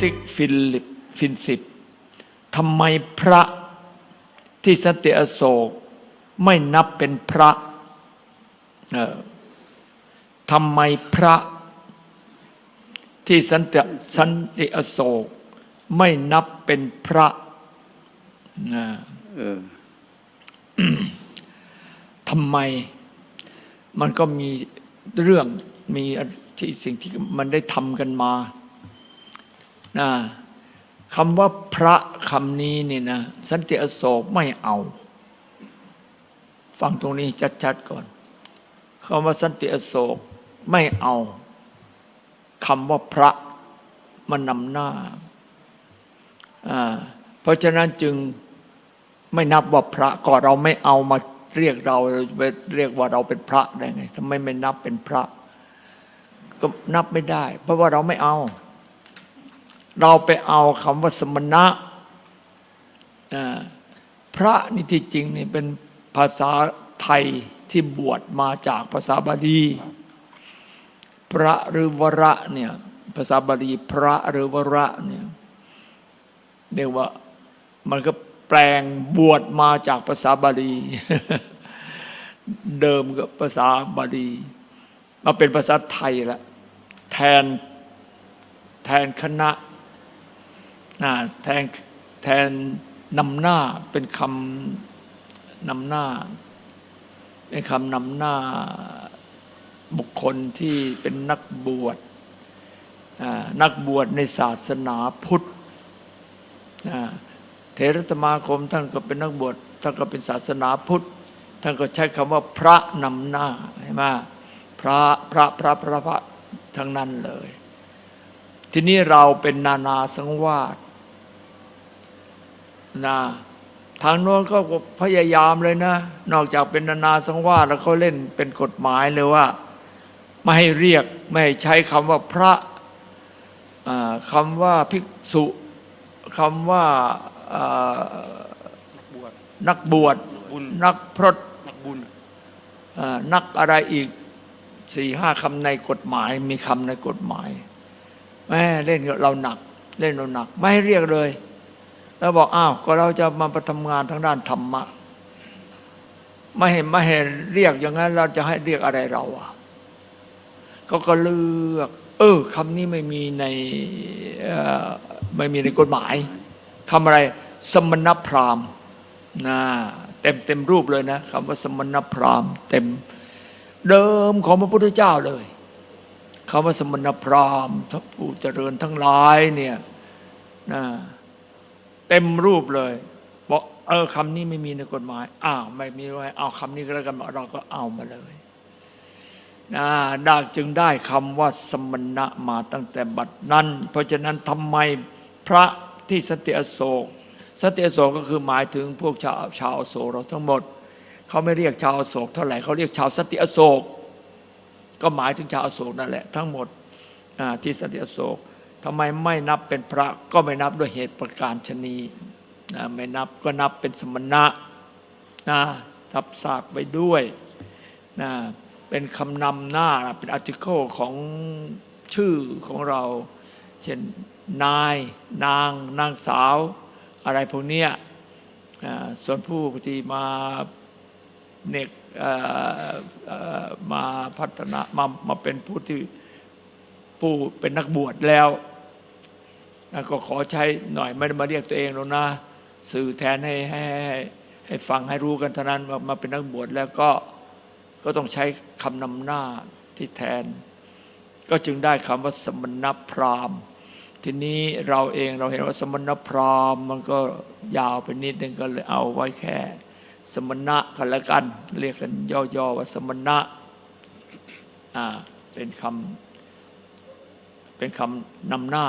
ซิกฟิลิปฟินสิบทำไมพระที่สันติอโศกไม่นับเป็นพระเออทำไมพระที่สันติสันติอโศก ไม่นับเป็นพระนะเออทำไมมันก็มีเรื่องมีที่สิ่งที่มันได้ทำกันมา นะคำว่าพระคำนี้นี่นะสันติอโศกไม่เอา ฟังตรงนี้ชัดๆก่อนคำว่าสันติอโศกไม่เอาคำว่าพระมันนำหน้าอ่าเพราะฉะนั้นจึงไม่นับว่าพระก็เราไม่เอามาเรียกเราเรียกว่าเราเป็นพระได้ไงทำไมไม่นับเป็นพระ ก็นับไม่ได้ เพราะว่าเราไม่เอา เราไปเอาคำว่าสมณะพระนี่ที่จริงนี่เป็นภาษาไทยที่บวชมาจากภาษาบาลี พระหรือวระเนี่ยภาษาบาลีพระหรือวระเนี่ยเรียกว่ามันก็แปลงบวชมาจากภาษาบาลี เดิมก็ภาษาบาลีมาเป็นภาษาไทยละแทนแทนคณะ นะแทนแทนนำหน้าเป็นคำนำหน้า เป็นคำนำหน้าบุคคลที่เป็นนักบวชนักบวชในศาสนาพุทธเทรสมาคมท่านก็เป็นนักบวชท่านก็เป็นศาสนาพุทธท่านก็ใช้คำว่าพระนำหน้าใช่ไหมพระพระพระพระพระทั้งนั้นเลย ทีนี้เราเป็นนานาสังวาส นะทางโน้นก็พยายามเลยนะ นอกจากเป็นนานาสังวาสแล้วเขาเล่นเป็นกฎหมายเลยว่า ไม่ให้เรียกไม่ให้ใช้คำว่าพระอ่าคำว่าภิกษุคำว่าอ่าบวชนักบวชบุญนักพรตนักบุญเอ่อนักอะไรอีกสี่ห้าคำในกฎหมาย มีคำในกฎหมายแม่เล่นกับเราหนัก เล่นเราหนัก ไม่ให้เรียกเลย แล้วบอกอ้าวก็เราจะมาประทำงานทางด้านธรรมะ ไม่ให้ไม่ให้เรียกอย่างนั้น เราจะให้เรียกอะไรเราอะเขาก็เลือก เออคำนี้ไม่มีในไม่มีในกฎหมายคำอะไร สมณพราหมณ์นะเต็มเต็มรูปเลยนะคำว่าสมณพราหมณ์เต็มเดิมของพระพุทธเจ้าเลยคำว่าสมณพราหมณ์ทั้งผู้เจริญทั้งหลายเนี่ยนะ เต็มรูปเลย บอกเออคำนี้ไม่มีในกฎหมาย อ้าวไม่มีไว้เอาคำนี้ก็แล้วกันเราก็เอามาเลยนะได้จึงได้คำว่าสมณะมาตั้งแต่บัดนั้น เพราะฉะนั้นทำไมพระที่สติอโศกสติอโศกก็คือหมายถึงพวกชาวชาวโศกเราทั้งหมด เขาไม่เรียกชาวโศกเท่าไหร่เขาเรียกชาวสติอโศกก็หมายถึงชาวโศกนั่นแหละทั้งหมดที่สติอโศก ทำไมไม่นับเป็นพระก็ไม่นับด้วยเหตุประการชนีนะไม่นับก็นับเป็นสมณะนะทับซากไปด้วยนะเป็นคำนำหน้าเป็นอาร์ติเคิลของชื่อของเรา เช่นนายนางนางสาว อะไรพวกเนี้ยส่วนผู้ที่มาเนกมาพัฒนามามาเป็นผู้ที่ ผู้เป็นนักบวชแล้วนะก็ขอใช้หน่อยไม่ได้มาเรียกตัวเองหรอกนะ สื่อแทนให้ให้ให้ให้ฟังให้รู้กันเท่านั้นว่ามาเป็นนักบวชแล้วก็ก็ต้องใช้คำนำหน้าที่แทน ก็จึงได้คำว่าสมณพราหมณ์ ทีนี้เราเองเราเห็นว่าสมณพราหมณ์มันก็ยาวไปนิดนึงก็เลยเอาไว้แค่ สมณะกันล้วกัน เรียกกันย่อๆว่าสมณะอ่าเป็นคำ เป็นคำนำหน้า